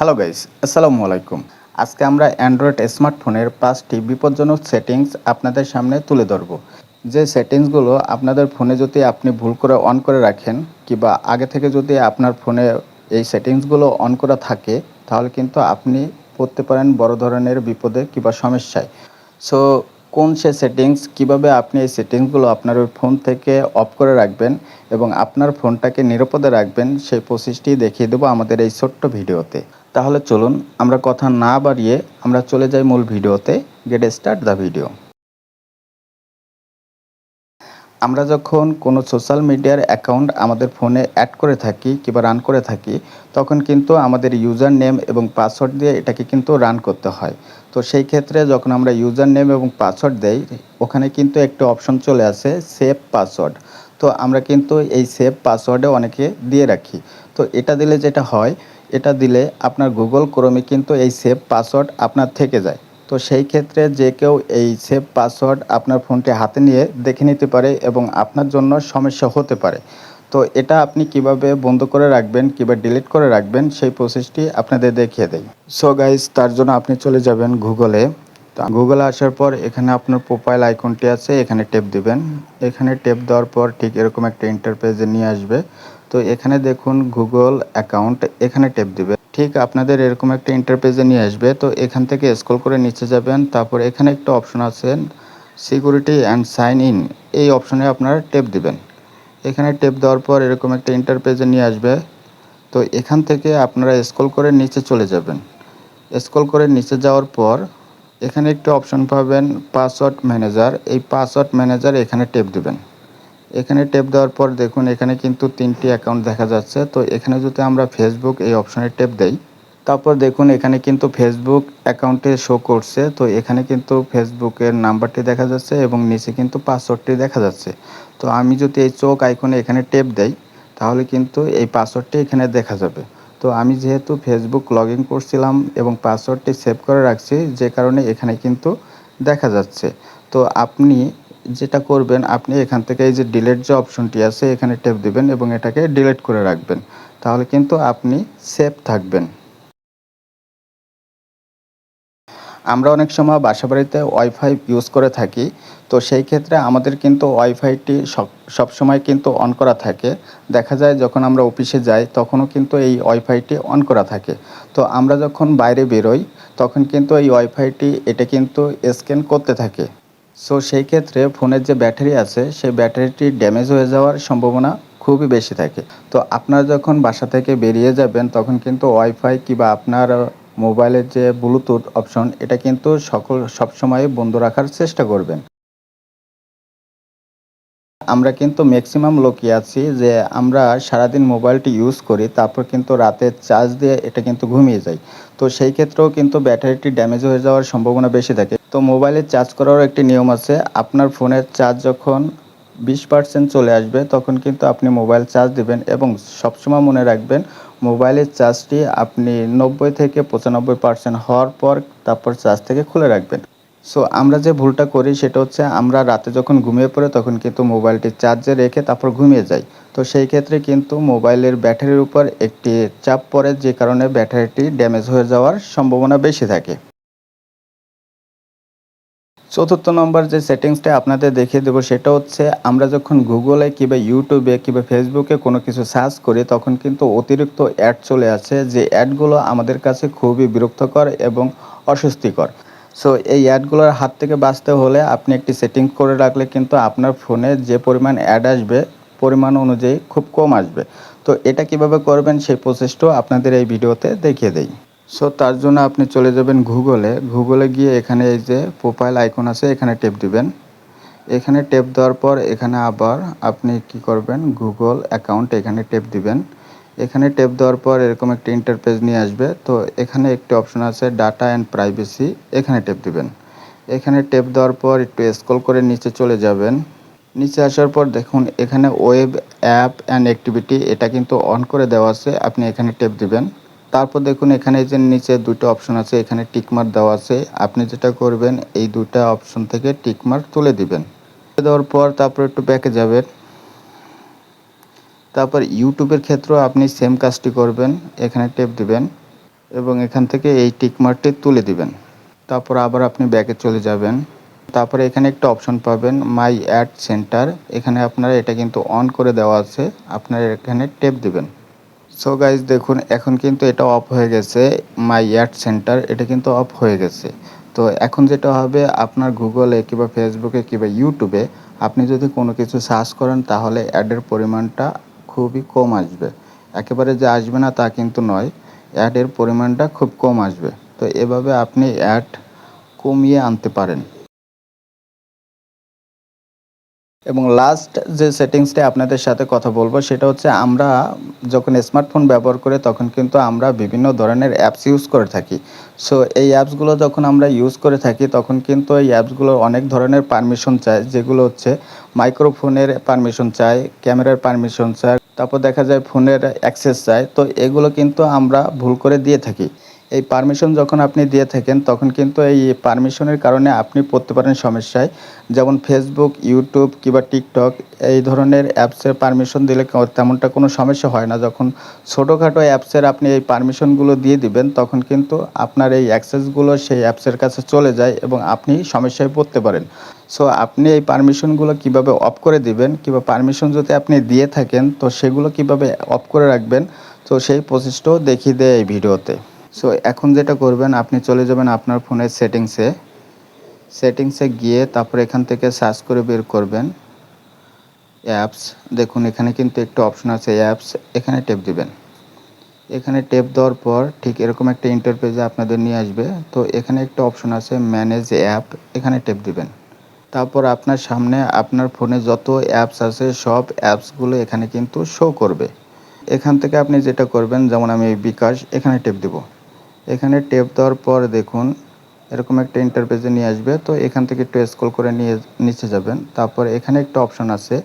Hello guys আসসালামু আলাইকুম আজকে আমরা অ্যান্ড্রয়েড স্মার্টফোনের পাঁচটি বিপজ্জনক সেটিংস আপনাদের সামনে তুলে ধরব। যে সেটিংসগুলো আপনাদের ফোনে যদি আপনি ভুল করে অন করে রাখেন, কিংবা আগে থেকে যদি আপনার ফোনে এই সেটিংসগুলো অন করা থাকে, তাহলে কিন্তু আপনি পড়তে পারেন বড় ধরনের বিপদে কিংবা সমস্যায়। সো কোন সে সেটিংস কীভাবে আপনি এই সেটিংসগুলো আপনার ওই ফোন থেকে অফ করে রাখবেন এবং আপনার ফোনটাকে নিরাপদে রাখবেন, সেই প্রসেসটি দেখিয়ে দেবো আমাদের এই ছোট্ট ভিডিওতে। তাহলে চলুন আমরা কথা না বাড়িয়ে আমরা চলে যাই মূল ভিডিওতে। গেট স্টার্ট দ্য ভিডিও আমরা যখন কোনো সোশ্যাল মিডিয়ার অ্যাকাউন্ট আমাদের ফোনে অ্যাড করে থাকি কিংবা রান করে থাকি, তখন কিন্তু আমাদের ইউজার নেম এবং পাসওয়ার্ড দিয়ে এটাকে কিন্তু রান করতে হয়। তো সেই ক্ষেত্রে যখন আমরা ইউজার নেম এবং পাসওয়ার্ড দেই, ওখানে কিন্তু একটা অপশন চলে আসে সেভ পাসওয়ার্ড তো আমরা কিন্তু এই সেভ পাসওয়ার্ডে অনেকে দিয়ে রাখি। তো এটা দিলে যেটা হয়, এটা দিলে আপনার গুগল ক্রোমে কিন্তু এই সেভ পাসওয়ার্ড আপনার থেকে যায়। তো সেই ক্ষেত্রে যে কেউ এই সেভ পাসওয়ার্ড আপনার ফোনটি হাতে নিয়ে দেখে নিতে পারে এবং আপনার জন্য সমস্যা হতে পারে। তো এটা আপনি কীভাবে বন্ধ করে রাখবেন কিংবা ডিলিট করে রাখবেন সেই প্রসেসটি আপনাদের দেখিয়ে দেয় সো গাইজ তার জন্য আপনি চলে যাবেন গুগলে তো গুগলে আসার পর এখানে আপনার প্রোফাইল আইকনটি আছে, এখানে টেপ দিবেন। এখানে টেপ দেওয়ার পর ঠিক এরকম একটা ইন্টারপেজে নিয়ে আসবে। তো এখানে দেখুন গুগল অ্যাকাউন্ট এখানে টেপ দিবে ঠিক আপনাদের এরকম একটা ইন্টারপেজে নিয়ে আসবে। তো এখান থেকে স্ক্রল করে নিচে যাবেন, তারপর এখানে একটা অপশন আছে সিকিউরিটি অ্যান্ড সাইন ইন এই অপশনে আপনারা টেপ দিবেন। এখানে টেপ দেওয়ার পর এরকম একটা ইন্টারপেজে নিয়ে আসবে। তো এখান থেকে আপনারা স্ক্রল করে নিচে চলে যাবেন। স্ক্রল করে নিচে যাওয়ার পর এখানে একটি অপশন পাবেন পাসওয়ার্ড ম্যানেজার এই পাসওয়ার্ড ম্যানেজার এখানে টেপ দিবেন। এখানে টেপ দেওয়ার পর দেখুন, এখানে কিন্তু তিনটি অ্যাকাউন্ট দেখা যাচ্ছে। তো এখানে যদি আমরা ফেসবুক এই অপশনে টেপ দেই, তারপর দেখুন, এখানে কিন্তু ফেসবুক অ্যাকাউন্টে শো করছে। তো এখানে কিন্তু ফেসবুকের নাম্বারটি দেখা যাচ্ছে এবং নিচে কিন্তু পাসওয়ার্ডটি দেখা যাচ্ছে। তো আমি যদি এই চোখ আইকনে এখানে টেপ দেই, তাহলে কিন্তু এই পাসওয়ার্ডটি এখানে দেখা যাবে। তো আমি যেহেতু ফেসবুক লগ ইন করছিলাম এবং পাসওয়ার্ডটি সেভ করে রাখছি, যে কারণে এখানে কিন্তু দেখা যাচ্ছে। তো আপনি যেটা করবেন, আপনি এখান থেকে এই যে ডিলেট যে অপশনটি আছে, এখানে টেপ দিবেন এবং এটাকে ডিলেট করে রাখবেন। তাহলে কিন্তু আপনি সেফ থাকবেন। আমরা অনেক সময় বাসা বাড়িতে ওয়াইফাই ইউজ করে থাকি, তো সেই ক্ষেত্রে আমাদের কিন্তু ওয়াইফাইটি সব সময় কিন্তু অন করা থাকে। দেখা যায় যখন আমরা অফিসে যাই, তখনও কিন্তু এই ওয়াইফাইটি অন করা থাকে। তো আমরা যখন বাইরে বেরোই, তখন কিন্তু এই ওয়াইফাইটি এটা কিন্তু স্ক্যান করতে থাকে। সো সেই ক্ষেত্রে ফোনের যে ব্যাটারি আছে, সেই ব্যাটারিটি ড্যামেজ হয়ে যাওয়ার সম্ভাবনা খুবই বেশি থাকে। তো আপনারা যখন বাসা থেকে বেরিয়ে যাবেন, তখন কিন্তু ওয়াইফাই কিংবা আপনার মোবাইলের যে ব্লুটুথ অপশন এটা কিন্তু সকল, সবসময় বন্ধ রাখার চেষ্টা করবেন। আমরা কিন্তু ম্যাক্সিমাম লোকই আছি যে আমরা সারাদিন মোবাইলটি ইউজ করি, তারপর কিন্তু রাতে চার্জ দিয়ে এটা কিন্তু ঘুমিয়ে যাই। তো সেই ক্ষেত্রেও কিন্তু ব্যাটারিটি ড্যামেজ হয়ে যাওয়ার সম্ভাবনা বেশি থাকে। তো মোবাইলে চার্জ করারও একটি নিয়ম আছে, আপনার ফোনের চার্জ যখন বিশ পার্সেন্ট চলে আসবে, তখন কিন্তু আপনি মোবাইল চার্জ দেবেন এবং সবসময় মনে রাখবেন মোবাইলের চার্জটি আপনি নব্বই থেকে পঁচানব্বই পার্সেন্ট হওয়ার পর তারপর চার্জ থেকে খুলে রাখবেন। সো আমরা যে ভুলটা করি সেটা হচ্ছে আমরা রাতে যখন ঘুমিয়ে পড়ে তখন কিন্তু মোবাইলটি চার্জে রেখে তারপর ঘুমিয়ে যাই। তো সেই ক্ষেত্রে কিন্তু মোবাইলের ব্যাটারির উপর একটি চাপ পড়ে যে কারণে ব্যাটারিটি ড্যামেজ হয়ে যাওয়ার সম্ভাবনা বেশি থাকে। চতুর্থ নম্বর যে সেটিংসটা আপনাদের দেখিয়ে দেবো সেটা হচ্ছে আমরা যখন গুগলে কিংবা ইউটিউবে কিংবা ফেসবুকে কোনো কিছু সার্চ করি তখন কিন্তু অতিরিক্ত অ্যাড চলে আসে যে অ্যাডগুলো আমাদের কাছে খুবই বিরক্তকর এবং অস্বস্তিকর। সো এই অ্যাডগুলোর হাত থেকে বাঁচতে হলে আপনি একটি সেটিং করে রাখলে কিন্তু আপনার ফোনে যে পরিমাণ অ্যাড আসবে, পরিমাণ অনুযায়ী খুব কম আসবে। তো এটা কীভাবে করবেন সেই প্রসেসটাও আপনাদের এই ভিডিওতে দেখিয়ে দেই। সো তার জন্য আপনি চলে যাবেন গুগলে গুগলে গিয়ে এখানে এই যে প্রোফাইল আইকন আছে, এখানে টেপ দিবেন। এখানে টেপ দেওয়ার পর এখানে আবার আপনি কি করবেন? গুগল অ্যাকাউন্ট এখানে টেপ দিবেন। এখানে টেপ দেওয়ার পর এরকম একটা ইন্টারপেজ নিয়ে আসবে। তো এখানে একটি অপশন আছে ডাটা অ্যান্ড প্রাইভেসি এখানে টেপ দিবেন। এখানে টেপ দেওয়ার পর একটু স্ক্রল করে নিচে চলে যাবেন। নিচে আসার পর দেখুন এখানে ওয়েব অ্যাপ অ্যান্ড অ্যাক্টিভিটি এটা কিন্তু অন করে দেওয়া আছে। আপনি এখানে টেপ দিবেন। তারপর দেখুন এখানে যে নিচে দুটো অপশন আছে, এখানে টিকমার দেওয়া আছে। আপনি যেটা করবেন, এই দুটা অপশন থেকে টিকমার তুলে দিবেন। দেওয়ার পর তারপর একটু ব্যাকে যাবেন। তারপর ইউটিউবের ক্ষেত্রেও আপনি সেম কাজটি করবেন, এখানে টেপ দিবেন এবং এখান থেকে এই টিকমার্কটি তুলে দিবেন। তারপর আবার আপনি ব্যাকে চলে যাবেন। তারপরে এখানে একটা অপশন পাবেন মাই অ্যাড সেন্টার এখানে আপনারা এটা কিন্তু অন করে দেওয়া আছে, আপনারা এখানে টেপ দিবেন। সো গাইজ দেখুন, এখন কিন্তু এটা অফ হয়ে গেছে মাই অ্যাড সেন্টার এটা কিন্তু অফ হয়ে গেছে। তো এখন যেটা হবে, আপনার গুগলে কিংবা ফেসবুকে কিংবা ইউটিউবে আপনি যদি কোনো কিছু সার্চ করেন, তাহলে অ্যাডের পরিমাণটা খুবই কম আসবে। একেবারে যে আসবে না তা কিন্তু নয় অ্যাডের পরিমাণটা খুব কম আসবে। তো এভাবে আপনি অ্যাড কমিয়ে আনতে পারেন। এবং লাস্ট যে সেটিংসটা আপনাদের সাথে কথা বলব, সেটা হচ্ছে আমরা যখন স্মার্টফোন ব্যবহার করি, তখন কিন্তু আমরা বিভিন্ন ধরনের অ্যাপস ইউজ করে থাকি। সো এই অ্যাপসগুলো যখন আমরা ইউজ করে থাকি, তখন কিন্তু এই অ্যাপসগুলো অনেক ধরনের পারমিশন চায় যেগুলো হচ্ছে মাইক্রোফোনের পারমিশন চায় ক্যামেরার পারমিশন চায় তারপর দেখা যায় ফোনের অ্যাক্সেস চায় তো এগুলো কিন্তু আমরা ভুল করে দিয়ে থাকি। এই পারমিশন যখন আপনি দিয়ে থাকেন, তখন কিন্তু এই পারমিশনের কারণে আপনি পড়তে পারেন সমস্যায়। যেমন ফেসবুক ইউটিউব কিংবা টিকটক এই ধরনের অ্যাপসের পারমিশন দিলে তেমনটা কোনো সমস্যা হয় না। যখন ছোটোখাটো অ্যাপসের আপনি এই পারমিশনগুলো দিয়ে দিবেন, তখন কিন্তু আপনার এই অ্যাক্সেসগুলো সেই অ্যাপসের কাছে চলে যায় এবং আপনি সমস্যায় পড়তে পারেন। সো আপনি এই পারমিশনগুলো কীভাবে অফ করে দিবেন কিংবা পারমিশন যদি আপনি দিয়ে থাকেন, তো সেগুলো কীভাবে অফ করে রাখবেন, তো সেই প্রসেসটাও দেখিয়ে দেয় এই ভিডিওতে। সো এখন যেটা করবেন, আপনি চলে যাবেন আপনার ফোনের সেটিংসে। সেটিংসে গিয়ে তারপর এখান থেকে সার্চ করে বের করবেন। অ্যাপস, দেখুন এখানে কিন্তু একটা অপশন আছে অ্যাপস, এখানে টেপ দিবেন। এখানে টেপ দেওয়ার পর ঠিক এরকম একটা ইন্টারপেজে আপনাদের নিয়ে আসবে। তো এখানে একটা অপশন আছে ম্যানেজ অ্যাপ এখানে টেপ দিবেন। তারপর আপনার সামনে আপনার ফোনে যত অ্যাপস আছে, সব অ্যাপসগুলো এখানে কিন্তু শো করবে। এখান থেকে আপনি যেটা করবেন, যেমন আমি বিকাশ, এখানে টেপ দেব। এখানে টেপ দেওয়ার পর দেখুন, এরকম একটা ইন্টারপেজে নিয়ে আসবে। তো এখান থেকে একটু স্ক্রল করে নিয়ে, নিচে যাবেন। তারপর এখানে একটা অপশন আছে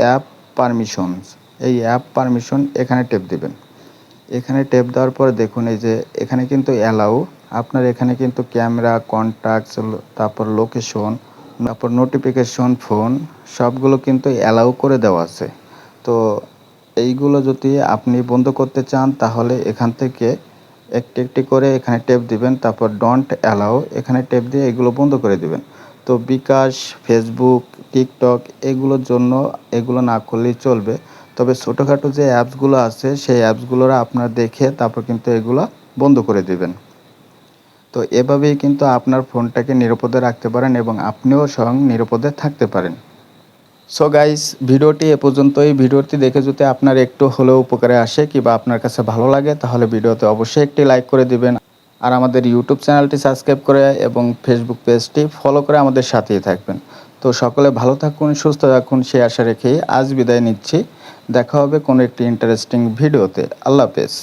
অ্যাপ পারমিশনস এই অ্যাপ পারমিশন এখানে টেপ দিবেন। এখানে টেপ দেওয়ার পর দেখুন, এই যে এখানে কিন্তু অ্যালাউ আপনার এখানে কিন্তু ক্যামেরা কন্ট্যাক্টস তারপর লোকেশন তারপর নোটিফিকেশন ফোন সবগুলো কিন্তু অ্যালাউ করে দেওয়া আছে। তো এইগুলো যদি আপনি বন্ধ করতে চান, তাহলে এখান থেকে একটি একটি করে এখানে টেপ দিবেন, তারপর ডন্ট অ্যালাউ এখানে টেপ দিয়ে এগুলো বন্ধ করে দিবেন। তো বিকাশ ফেসবুক টিকটক এগুলোর জন্য এগুলো না করলেই চলবে। তবে ছোটোখাটো যে অ্যাপসগুলো আছে, সেই অ্যাপসগুলোর আপনার দেখে তারপর কিন্তু এগুলো বন্ধ করে দিবেন। তো এভাবেই কিন্তু আপনার ফোনটাকে নিরাপদে রাখতে পারেন এবং আপনিও স্বয়ং নিরাপদে থাকতে পারেন। সো গাইস ভিডিওটি এ পর্যন্তই। ভিডিওটি দেখে যদি আপনার একটু হলেও উপকারে আসে কিংবা আপনার কাছে ভালো লাগে, তাহলে ভিডিওতে অবশ্যই একটি লাইক করে দিবেন। আর আমাদের ইউটিউব চ্যানেলটি সাবস্ক্রাইব করে এবং ফেসবুক পেজটি ফলো করে আমাদের সাথেই থাকবেন। তো সকলে ভালো থাকুন, সুস্থ থাকুন, সে আশা রেখেই আজ বিদায় নিচ্ছি। দেখা হবে কোনো একটি ইন্টারেস্টিং ভিডিওতে। আল্লাহ হাফেজ।